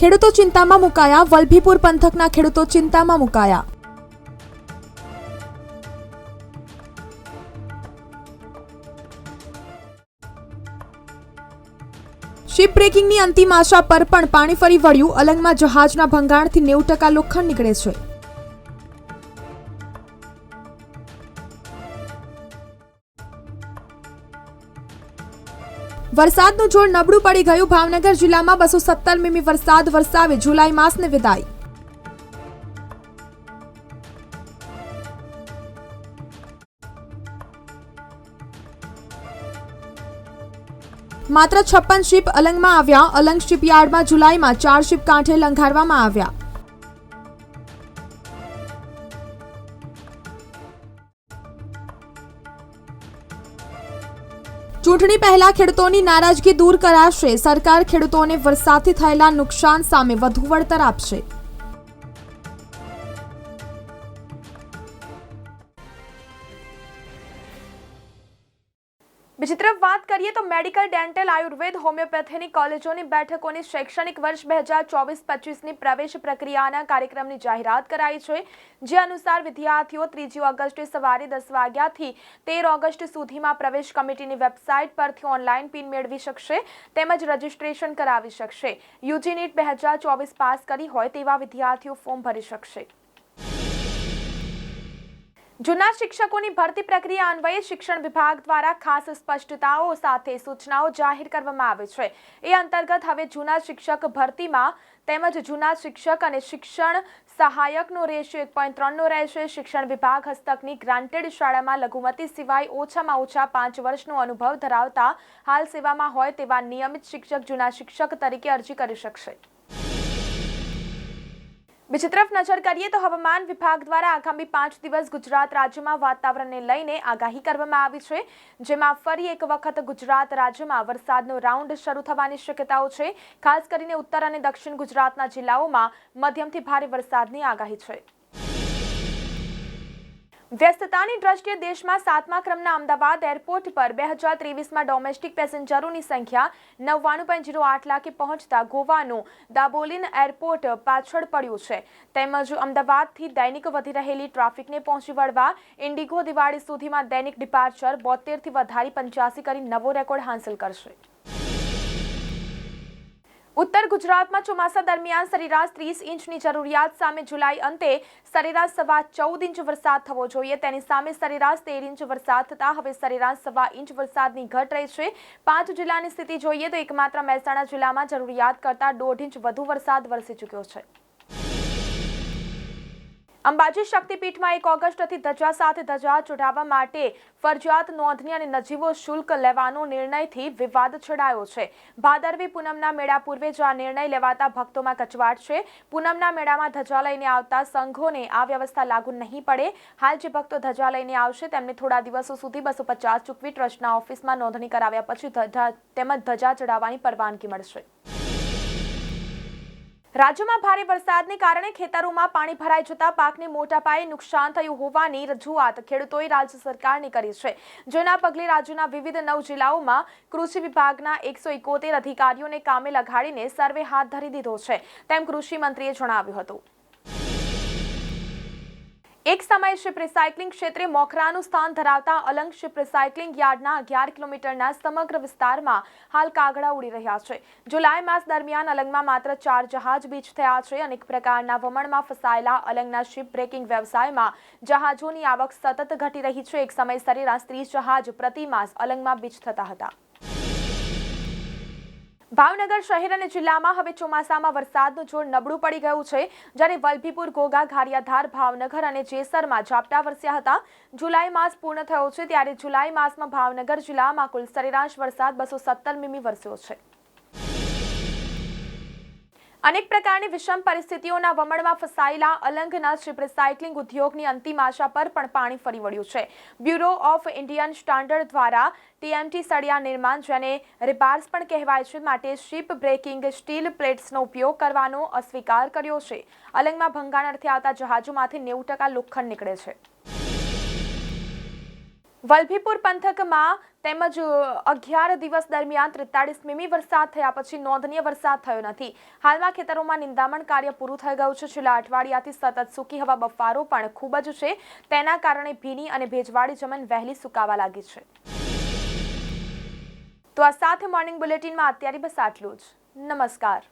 ખેડૂતો ચિંતામાં મુકાયા. વલભીપુર પંથકના ખેડૂતો ચિંતામાં મુકાયા. શિપ બ્રેકિંગની અંતિમ આશા પર પણ પાણી ફરી વળ્યું. અલંગમાં જહાજના ભંગાણથી નેવું ટકા લોખંડ નીકળે છે. વરસાદનું જોર નબળું પડી ગયું. ભાવનગર જિલ્લામાં બસો સત્તર મીમી વરસાદ વરસાવે. જુલાઈ માસને વિદાય. માત્ર છપ્પન શિપ અલંગમાં આવ્યા. અલંગ શિપયાર્ડમાં જુલાઈમાં ચાર શિપ કાંઠે લંઘાડવામાં આવ્યા. ચૂંટણી પહેલા ખેડૂતોની નારાજગી દૂર કરાશે. સરકાર ખેડૂતોને વરસાદથી થયેલા નુકસાન સામે વધુ વળતર આપશે. બીજી તરફ વાત કરીએ તો મેડિકલ, ડેન્ટલ, આયુર્વેદ, હોમિયોપેથીની કોલેજોની બેઠકોની શૈક્ષણિક વર્ષ બે હજાર ચોવીસ પચીસની પ્રવેશ પ્રક્રિયાના કાર્યક્રમની જાહેરાત કરાઈ છે. જે અનુસાર વિદ્યાર્થીઓ ત્રીજી ઓગસ્ટે સવારે દસ વાગ્યાથી તેર ઓગસ્ટ સુધીમાં પ્રવેશ કમિટીની વેબસાઇટ પરથી ઓનલાઈન પિન મેળવી શકશે તેમજ રજીસ્ટ્રેશન કરાવી શકશે. યુજી નીટ બે હજાર ચોવીસ પાસ કરી હોય તેવા વિદ્યાર્થીઓ ફોર્મ ભરી શકશે. જૂના શિક્ષકોની ભરતી પ્રક્રિયા અન્વયે શિક્ષણ વિભાગ દ્વારા ખાસ સ્પષ્ટતાઓ સાથે સૂચનાઓ જાહેર કરવામાં આવે છે. એ અંતર્ગત હવે જૂના શિક્ષક ભરતીમાં તેમજ જૂના શિક્ષક અને શિક્ષણ સહાયકનો રેશિયો એક પોઈન્ટ ત્રણનો રહેશે. શિક્ષણ વિભાગ હસ્તકની ગ્રાન્ટેડ શાળામાં લઘુમતી સિવાય ઓછામાં ઓછા પાંચ વર્ષનો અનુભવ ધરાવતા હાલ સેવામાં હોય તેવા નિયમિત શિક્ષક જૂના શિક્ષક તરીકે અરજી કરી શકશે. બીજી તરફ નજર કરીએ તો હવામાન વિભાગ દ્વારા આગામી પાંચ દિવસ ગુજરાત રાજ્યમાં વાતાવરણને લઈને આગાહી કરવામાં આવી છે. જેમાં ફરી એક વખત ગુજરાત રાજ્યમાં વરસાદનો રાઉન્ડ શરૂ થવાની શક્યતાઓ છે. ખાસ કરીને ઉત્તર અને દક્ષિણ ગુજરાતના જિલ્લાઓમાં મધ્યમથી ભારે વરસાદની આગાહી છે. વ્યસ્તતાની દ્રષ્ટિએ દેશમાં સાતમા ક્રમના અમદાવાદ એરપોર્ટ પર બે હજાર ત્રેવીસમાં ડોમેસ્ટિક પેસેન્જરોની સંખ્યા નવ્વાણું પોઈન્ટ જીરો આઠ લાખે પહોંચતા ગોવાનું દાબોલિન એરપોર્ટ પાછળ પડ્યું છે. તેમજ અમદાવાદથી દૈનિક વધી રહેલી ટ્રાફિકને પહોંચી વળવા ઇન્ડિગો દિવાળી સુધીમાં દૈનિક ડિપાર્ચર બોતેરથી વધારી પંચ્યાસી કરી નવો રેકોર્ડ હાંસલ કરશે. ઉત્તર ગુજરાતમાં ચોમાસા દરમિયાન સરેરાશ ત્રીસ ઇંચની જરૂરિયાત સામે જુલાઈ અંતે સરેરાશ સવા ચૌદ ઇંચ વરસાદ થવો જોઈએ. તેની સામે સરેરાશ તેર ઇંચ વરસાદ થતા હવે સરેરાશ સવા ઇંચ વરસાદની ઘટ રહી છે. પાંચ જિલ્લાની સ્થિતિ જોઈએ તો એકમાત્ર મહેસાણા જિલ્લામાં જરૂરિયાત કરતાં દોઢ ઇંચ વધુ વરસાદ વરસી ચૂક્યો છે. અંબાજી શક્તિપીઠમાં એક ઓગસ્ટથી ધજા સાથે ધજા ચઢાવવા માટે ફરજિયાત નોંધણી અને નજીવો શુલ્ક લેવાનો નિર્ણયથી વિવાદ છેડાયો છે. ભાદરવી પૂનમના મેળા પૂર્વે જ આ નિર્ણય લેવાતા ભક્તોમાં કચવાટ છે. પૂનમના મેળામાં ધજા લઈને આવતા સંઘોને આ વ્યવસ્થા લાગુ નહીં પડે. હાલ જે ભક્તો ધજા લઈને આવશે, તેમને થોડા દિવસો સુધી બસો પચાસ ચૂકવી ટ્રસ્ટના ઓફિસમાં નોંધણી કરાવ્યા પછી ધજા તેમજ ધજા ચડાવવાની પરવાનગી મળશે. રાજ્યમાં ભારે વરસાદને કારણે ખેતરોમાં પાણી ભરાઈ જતા પાકને મોટા પાયે નુકસાન થયું હોવાની રજૂઆત ખેડૂતોએ રાજ્ય સરકારને કરી છે. જેના પગલે રાજ્યના વિવિધ નવ જિલ્લાઓમાં કૃષિ વિભાગના એકસો અધિકારીઓને કામે લગાડીને સર્વે હાથ ધરી દીધો છે, તેમ કૃષિ મંત્રીએ જણાવ્યું હતું. એક સમયે શિપ રિસાયકલિંગ ક્ષેત્રે મોખરાનું સ્થાન ધરાવતા અલંગ શિપ રિસાયકલિંગ યાર્ડના અગિયાર કિલોમીટરના સમગ્ર વિસ્તારમાં હાલ કાગડા ઉડી રહ્યા છે. જુલાઈ માસ દરમિયાન અલંગમાં માત્ર ચાર જહાજ બીચ થયા છે. અનેક પ્રકારના વમણમાં ફસાયેલા અલંગના શિપ બ્રેકિંગ વ્યવસાયમાં જહાજોની આવક સતત ઘટી રહી છે. એક સમય સરેરાશ ત્રીસ જહાજ પ્રતિ માસ અલંગમાં બીચ થતા હતા. ભાવનગર શહેર અને જિલ્લામાં હવે ચોમાસામાં વરસાદનું જોર નબળું પડી ગયું છે, જ્યારે વલભીપુર ઘોઘા ઘારિયાધાર, ભાવનગર અને જેસરમાં ઝાપટા વરસ્યા હતા. જુલાઈ માસ પૂર્ણ થયો છે, ત્યારે જુલાઈ માસમાં ભાવનગર જિલ્લામાં કુલ સરેરાશ વરસાદ બસો સત્તર મીમી વરસ્યો છે. અનેક પ્રકારની વિષમ પરિસ્થિતિઓના વમળમાં ફસાયેલા અલંગના શિપ રિસાયકલિંગ ઉદ્યોગની અંતિમ આશા પર પણ પાણી ફરી વળ્યું છે. બ્યુરો ઓફ ઇન્ડિયન સ્ટાન્ડર્ડ દ્વારા ટીએમટી સળિયા નિર્માણ જેને રિબાર્સ પણ કહેવાય છે માટે શિપ બ્રેકિંગ સ્ટીલ પ્લેટ્સનો ઉપયોગ કરવાનો અસ્વીકાર કર્યો છે. અલંગમાં ભંગાણ અર્થે આવતા જહાજોમાંથી નેવું ટકા લોખંડ નીકળે છે. વલભીપુર પંથકમાં તેમજ અગિયાર દિવસ દરમિયાન ત્રેતાળીસ મીમી વરસાદ થયા પછી નોંધનીય વરસાદ થયો નથી. હાલમાં ખેતરોમાં નિંદામણ કાર્ય પૂરું થઈ ગયું છે. છેલ્લા અઠવાડિયાથી સતત સૂકી હવા બફારો પણ ખૂબ જ છે. તેના કારણે ભીની અને ભેજવાળી જમીન વહેલી સુકાવા લાગી છે. તો આ સાથે મોર્નિંગ બુલેટિનમાં અત્યારે બસ આટલું જ. નમસ્કાર.